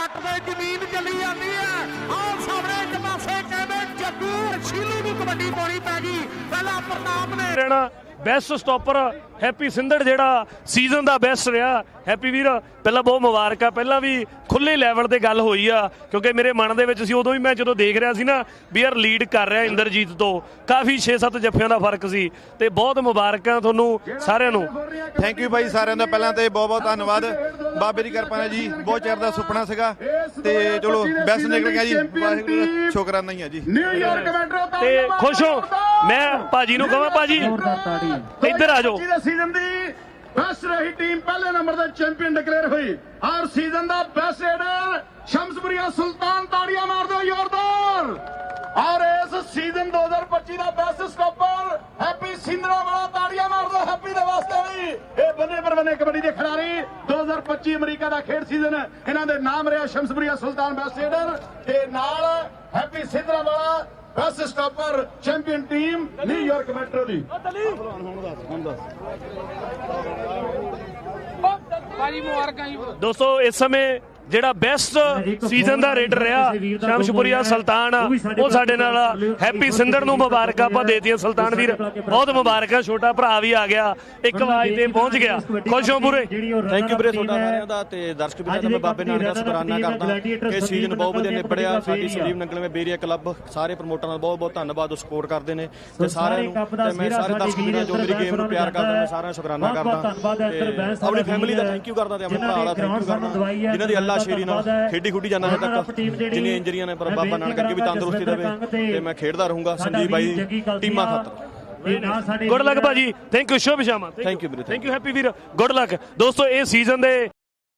ਜੱਟ ਦੇ ਜ਼ਮੀਨ ਚੱਲੀ ਜਾਂਦੀ ਹੈ। ਆਹ ਸਾਹਮਣੇ ਇੱਕ ਪਾਸੇ ਕਹਿੰਦੇ ਜੱਗੂ ਸ਼ੀਲੂ ਨੂੰ ਕਬੱਡੀ ਪਾਉਣੀ ਪੈ ਗਈ। ਪਹਿਲਾਂ ਪ੍ਰਤਾਪ ਨੇ ਰਹਿਣਾ ਬੈਸਟ ਸਟਾਪਰ ਹੈਪੀ ਸਿੰਧੜ ਜਿਹੜਾ ਸੀਜ਼ਨ ਦਾ ਬੈਸਟ ਰਿਹਾ। ਹੈਪੀ ਵੀਰ ਪਹਿਲਾਂ ਬਹੁਤ ਮੁਬਾਰਕਾਂ ਪਹਿਲਾਂ ਵੀ ਖੁੱਲੇ ਲੈਵਲ ਤੇ ਗੱਲ ਹੋਈ ਆ ਕਿਉਂਕਿ ਮੇਰੇ ਮਨ ਦੇ ਵਿੱਚ ਸੀ ਉਦੋਂ ਵੀ ਮੈਂ ਜਦੋਂ ਦੇਖ ਰਿਹਾ ਸੀ ਨਾ ਵੀ ਯਾਰ ਲੀਡ ਕਰ ਰਿਹਾ ਇੰਦਰਜੀਤ ਤੋਂ ਕਾਫੀ 6-7 ਜੱਫਿਆਂ ਦਾ ਫ਼ਰਕ ਸੀ। ਤੇ ਬਹੁਤ ਮੁਬਾਰਕਾਂ ਤੁਹਾਨੂੰ ਸਾਰਿਆਂ ਨੂੰ। ਥੈਂਕ ਯੂ ਬਾਈ ਸਾਰਿਆਂ ਦਾ। ਪਹਿਲਾਂ ਤੇ ਬਹੁਤ ਬਹੁਤ ਧੰਨਵਾਦ। ਬਾਬੇ ਦੀ ਕਿਰਪਾ ਨਾਲ ਜੀ ਬਹੁਤ ਚਿਰ ਦਾ ਸੁਪਨਾ ਸੀਗਾ। ਤੇ ਚਲੋ ਬੈਸਟ ਨਿਕਲ ਗਿਆ ਜੀ। ਵਾਹਿਗੁਰੂ ਸ਼ੁਕਰਾਨਾ ਹੀ ਆ ਜੀ। ਨਿਊਯਾਰਕ ਮੈਟਰੋ ਤੇ ਖੁਸ਼ ਹੋ। ਮੈਂ ਭਾਜੀ ਨੂੰ ਕਹਾਂ ਭਾਜੀ? ਇੱਧਰ ਆ ਜਾਓ। ਦੇ ਸੀਜ਼ਨ ਦੀ ਬੈਸਟ ਰਹੀ ਟੀਮ ਪਹਿਲੇ ਨੰਬਰ ਤੇ ਚੈਂਪੀਅਨ ਡਿਕਲੇਅਰ ਹੋਈ। ਔਰ ਸੀਜ਼ਨ ਦਾ ਬੈਸਟ ਰੇਡਰ ਸ਼ਮਸਪੁਰੀਆ ਸੁਲਤਾਨ ਤਾੜੀਆਂ ਮਾਰ ਦਿਓ ਜ਼ੋਰਦਾਰ ਔਰ ਇਸ ਸੀਜ਼ਨ 2025 ਦਾ ਬੈਸਟ ਸਟਾਪਰ ਹੈਪੀ ਸਿੰਦਰਾ ਵਾਲਾ ਤਾੜੀਆਂ ਮਾਰ ਦਿਓ ਹੈਪੀ ਦੇ ਵਾਸਤੇ ਵੀ। ਇਹ ਬੰਨੇ ਪਰ ਬੰਨੇ ਕਬੱਡੀ ਦੇ ਖਿਡਾਰੀ 2025 ਅਮਰੀਕਾ ਦਾ ਖੇਡ ਸੀਜ਼ਨ ਇਹਨਾਂ ਦੇ ਨਾਮ ਰਿਹਾ ਸ਼ਮਸਪੁਰੀਆ ਸੁਲਤਾਨ ਬੈਸਟ ਰੇਡਰ ਤੇ ਨਾਲ ਹੈਪੀ ਸਿੰਦਰਾ ਵਾਲਾ best stopper champion team New York metro ਦੀ। ਦੋਸਤੋ ਇਸ ਸਮੇਂ ਜਿਹੜਾ ਬੈਸਟ ਸੀਜ਼ਨ ਦਾ ਰੇਡਰ ਰਿਹਾ ਸ਼ਮਸ਼ਪੁਰੀਆ ਸੁਲਤਾਨ ਉਹ ਸਾਡੇ ਨਾਲ। ਹੈਪੀ ਸਿੰਦਰ ਨੂੰ ਮੁਬਾਰਕਾਂ ਆਪਾਂ ਦੇਤੀਆਂ। ਸੁਲਤਾਨ ਵੀਰ ਬਹੁਤ ਮੁਬਾਰਕਾਂ ਛੋਟਾ ਭਰਾ ਵੀ ਆ ਗਿਆ ਇੱਕ ਆਵਾਜ਼ ਤੇ ਪਹੁੰਚ ਗਿਆ। ਖੁਸ਼ ਹੋ ਪੂਰੇ? ਥੈਂਕ ਯੂ ਵੀਰੇ ਤੁਹਾਡਾ ਸਾਰਿਆਂ ਦਾ ਤੇ ਦਰਸ਼ਕ ਵੀਰਾਂ ਦਾ ਮੈਂ ਬਾਬੇ ਨਾਨਕ ਦਾ ਸ਼ੁਕਰਾਨਾ ਕਰਦਾ ਕਿ ਸੀਜ਼ਨ ਬਹੁਤ ਵਧੀਆ ਨਿਬੜਿਆ ਸਾਡੀ ਸੰਜੀਵ ਨੰਗਲ ਮੇ ਬੇਰੀਆ ਕਲੱਬ ਸਾਰੇ ਪ੍ਰਮੋਟਰਾਂ ਦਾ ਬਹੁਤ ਬਹੁਤ ਧੰਨਵਾਦ ਉਹ ਸਪੋਰਟ ਕਰਦੇ ਨੇ ਤੇ ਸਾਰਿਆਂ ਨੂੰ ਤੇ ਮੈਂ ਸਾਰੇ ਦਰਸ਼ਕ ਵੀਰਾਂ ਜੋ ਮੇਰੀ ਗੇਮ ਨੂੰ ਪਿਆਰ ਕਰਦੇ ਨੇ ਮੈਂ ਸਾਰਿਆਂ ਦਾ ਸ਼ੁਕਰਾਨਾ ਕਰਦਾ ਆਪਣੀ ਫੈਮਿਲੀ ਦਾ ਥੈਂਕ ਯੂ ਕਰਦਾ ਤੇ ਆਪਣੇ ਭਰਾ ਦਾ ਥੈਂਕ ਯੂ ਕਰਦਾ। ਜਿਨ੍ਹਾਂ ਦੀ ਅੱਲਾ ਸ਼ੇਰੀ ਨਾਲ ਖੇਡੀ ਖੁੱਡੀ ਜਾਂਦਾ ਹੈ ਤੱਕ। ਜਿੰਨੀਆਂ ਇੰਜਰੀਆਂ ਨੇ ਪਰ ਬਾਬਾ ਨਾਨਕ ਕਰਕੇ ਵੀ ਤੰਦਰੁਸਤੀ ਦੇਵੇ ਤੇ ਮੈਂ ਖੇਡਦਾ ਰਹੂੰਗਾ। ਸੰਜੀਵ ਬਾਈ ਟੀਮਾਂ ਖਾਤਰ। ਗੁੱਡ ਲੱਕ ਭਾਜੀ। Thank you Shubh Shama. Thank you ਵੀਰੇ, ਥੈਂਕ ਯੂ ਹੈਪੀ ਵੀਰ। ਗੁੱਡ ਲੱਕ ਦੋਸਤੋ ਇਹ ਸੀਜ਼ਨ ਦੇ